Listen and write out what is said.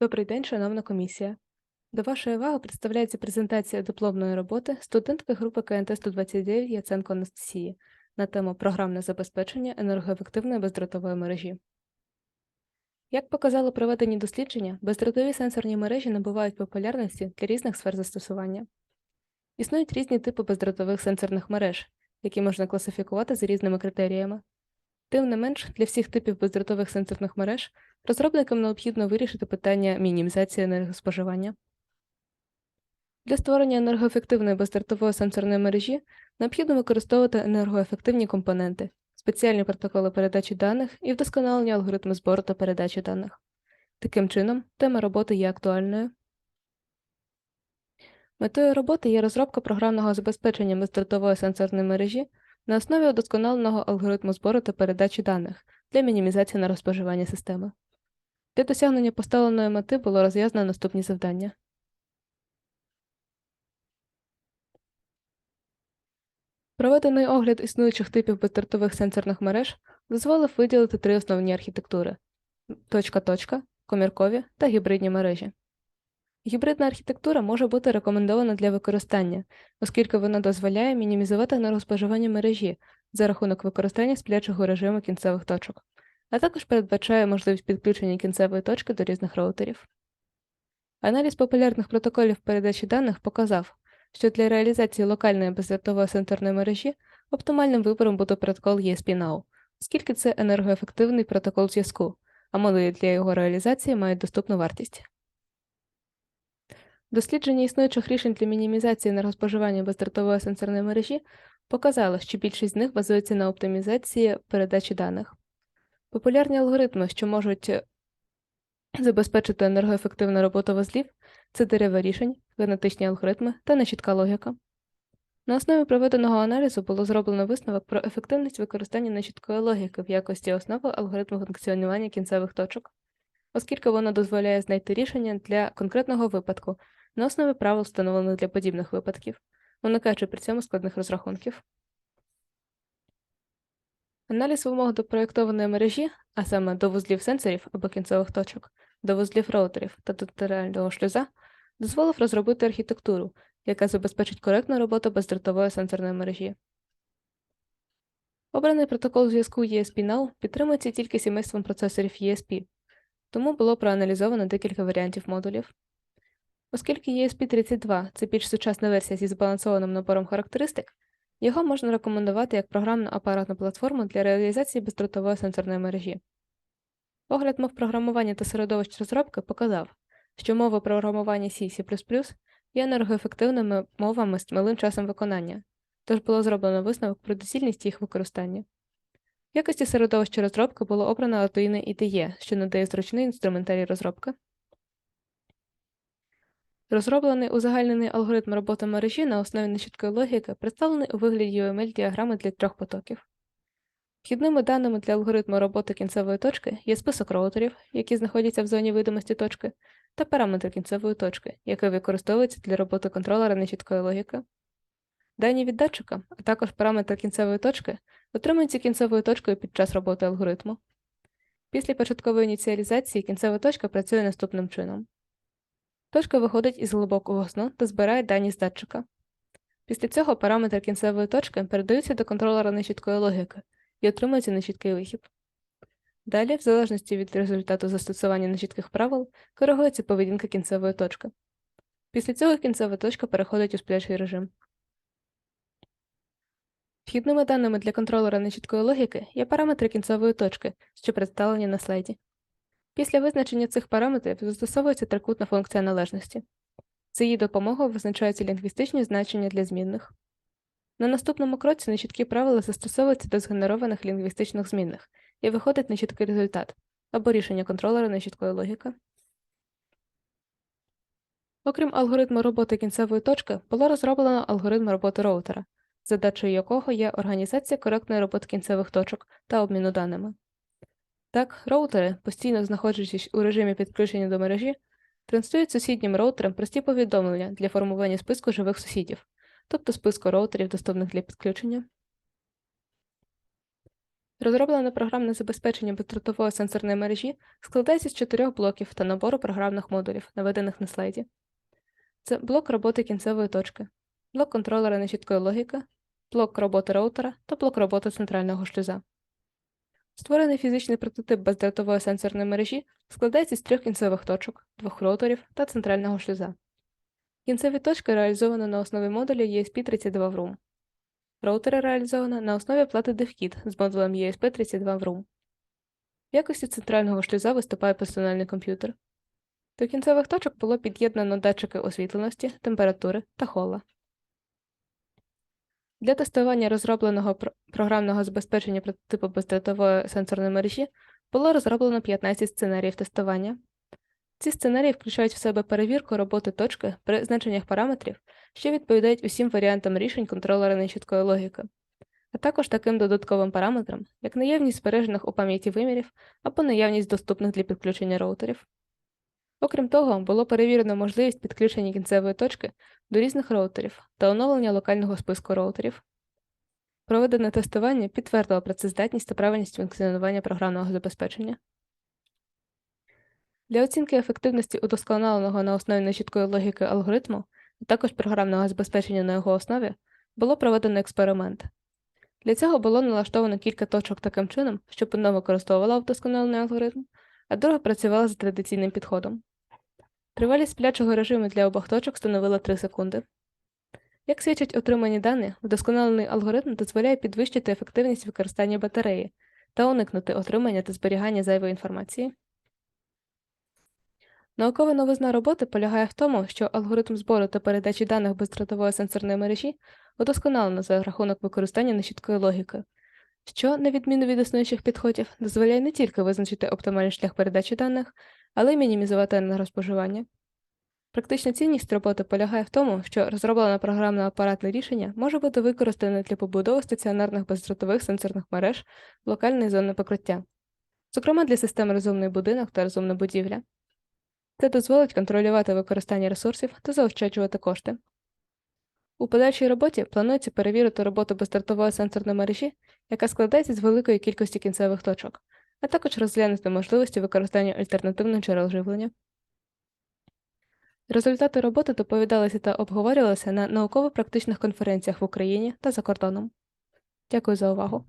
Добрий день, шановна комісія. До вашої уваги представляється презентація дипломної роботи студентки групи КНТ 129 Яценко Анастасії на тему програмне забезпечення енергоефективної бездротової мережі. Як показало проведені дослідження, бездротові сенсорні мережі набувають популярності для різних сфер застосування. Існують різні типи бездротових сенсорних мереж, які можна класифікувати за різними критеріями. Тим не менш, для всіх типів бездротових сенсорних мереж розробникам необхідно вирішити питання мінімізації енергоспоживання. Для створення енергоефективної бездротової сенсорної мережі необхідно використовувати енергоефективні компоненти, спеціальні протоколи передачі даних і вдосконалення алгоритму збору та передачі даних. Таким чином, тема роботи є актуальною. Метою роботи є розробка програмного забезпечення бездротової сенсорної мережі на основі удосконаленого алгоритму збору та передачі даних для мінімізації енергоспоживання системи. Для досягнення поставленої мети було розв'язано наступні завдання. Проведений огляд існуючих типів бездротових сенсорних мереж дозволив виділити три основні архітектури точка-точка, коміркові та гібридні мережі. Гібридна архітектура може бути рекомендована для використання, оскільки вона дозволяє мінімізувати енергоспоживання мережі за рахунок використання сплячого режиму кінцевих точок, а також передбачає можливість підключення кінцевої точки до різних роутерів. Аналіз популярних протоколів передачі даних показав, що для реалізації локальної бездротової сенсорної мережі оптимальним вибором буде протокол ESP-NOW, оскільки це енергоефективний протокол зв'язку, а модулі для його реалізації мають доступну вартість. Дослідження існуючих рішень для мінімізації енергоспоживання бездротової сенсорної мережі показало, що більшість з них базується на оптимізації передачі даних. Популярні алгоритми, що можуть забезпечити енергоефективну роботу вузлів, це дерева рішень, генетичні алгоритми та нечітка логіка. На основі проведеного аналізу було зроблено висновок про ефективність використання нечіткої логіки в якості основи алгоритму функціонування кінцевих точок, оскільки воно дозволяє знайти рішення для конкретного випадку на основі правил, встановлених для подібних випадків, уникаючи при цьому складних розрахунків. Аналіз вимог до проєктованої мережі, а саме до вузлів сенсорів або кінцевих точок, до вузлів роутерів та до теріального шлюза, дозволив розробити архітектуру, яка забезпечить коректну роботу бездротової сенсорної мережі. Обраний протокол зв'язку ESP-NOW підтримується тільки сімейством процесорів ESP, тому було проаналізовано декілька варіантів модулів. Оскільки ESP32 це більш сучасна версія зі збалансованим набором характеристик, його можна рекомендувати як програмну апаратну платформу для реалізації бездротової сенсорної мережі. Огляд мов програмування та середовищ розробки показав, що мови програмування C C++ є енергоефективними мовами з малим часом виконання, тож було зроблено висновок про доцільність їх використання. В якості середовища розробки було обрано Arduino IDE, що надає зручний інструментарій розробки. Розроблений узагальнений алгоритм роботи мережі на основі нечіткої логіки представлений у вигляді UML-діаграми для трьох потоків. Вхідними даними для алгоритму роботи кінцевої точки є список роутерів, які знаходяться в зоні видимості точки, та параметри кінцевої точки, які використовуються для роботи контролера нечіткої логіки. Дані від датчика, а також параметри кінцевої точки отримуються кінцевою точкою під час роботи алгоритму. Після початкової ініціалізації кінцева точка працює наступним чином. Точка виходить із глибокого сну та збирає дані з датчика. Після цього параметри кінцевої точки передаються до контролера нечіткої логіки і отримується нечіткий вихід. Далі, в залежності від результату застосування нечітких правил, коригується поведінка кінцевої точки. Після цього кінцева точка переходить у сплячий режим. Вхідними даними для контролера нечіткої логіки є параметри кінцевої точки, що представлені на слайді. Після визначення цих параметрів застосовується трикутна функція належності. За її допомогою визначаються лінгвістичні значення для змінних. На наступному кроці нечіткі правила застосовуються до згенерованих лінгвістичних змінних і виходить нечіткий результат або рішення контролера нечіткої логіки. Окрім алгоритму роботи кінцевої точки, було розроблено алгоритм роботи роутера, задачею якого є організація коректної роботи кінцевих точок та обміну даними. Так, роутери, постійно знаходячись у режимі підключення до мережі, транслюють сусіднім роутерам прості повідомлення для формування списку живих сусідів, тобто списку роутерів, доступних для підключення. Розроблене програмне забезпечення бездротової сенсорної мережі складається з чотирьох блоків та набору програмних модулів, наведених на слайді. Це блок роботи кінцевої точки, блок контролера нечіткої логіки, блок роботи роутера та блок роботи центрального шлюза. Створений фізичний прототип бездротової сенсорної мережі складається з трьох кінцевих точок, двох роутерів та центрального шлюза. Кінцеві точки реалізовано на основі модуля ESP32 VROOM. Роутери реалізовано на основі плати DevKit з модулем ESP32 VROOM. В якості центрального шлюза виступає персональний комп'ютер. До кінцевих точок було під'єднано датчики освітленості, температури та холла. Для тестування розробленого програмного забезпечення прототипу бездротової сенсорної мережі було розроблено 15 сценаріїв тестування. Ці сценарії включають в себе перевірку роботи точки при значеннях параметрів, що відповідають усім варіантам рішень контролера нечіткої логіки, а також таким додатковим параметрам, як наявність збережених у пам'яті вимірів або наявність доступних для підключення роутерів. Окрім того, було перевірено можливість підключення кінцевої точки до різних роутерів та оновлення локального списку роутерів. Проведене тестування підтвердило працездатність та правильність функціонування програмного забезпечення. Для оцінки ефективності удосконаленого на основі нечіткої логіки алгоритму, а також програмного забезпечення на його основі, було проведено експеримент. Для цього було налаштовано кілька точок таким чином, щоб одна використовувала вдосконалений алгоритм, а друга працювала за традиційним підходом. Тривалість сплячого режиму для обох точок становила 3 секунди. Як свідчать отримані дані, вдосконалений алгоритм дозволяє підвищити ефективність використання батареї та уникнути отримання та зберігання зайвої інформації. Наукова новизна роботи полягає в тому, що алгоритм збору та передачі даних бездротової сенсорної мережі удосконалено за рахунок використання нечіткої логіки, що, на відміну від існуючих підходів, дозволяє не тільки визначити оптимальний шлях передачі даних, але й мінімізувати енергоспоживання. Практична цінність роботи полягає в тому, що розроблене програмно-апаратне рішення може бути використане для побудови стаціонарних бездротових сенсорних мереж локальної зони покриття, зокрема для систем розумний будинок та розумна будівля. Це дозволить контролювати використання ресурсів та заощаджувати кошти. У подальшій роботі планується перевірити роботу безстартової сенсорної мережі, яка складається з великої кількості кінцевих точок, а також розглянути можливості використання альтернативних джерел живлення. Результати роботи доповідалися та обговорювалися на науково-практичних конференціях в Україні та за кордоном. Дякую за увагу.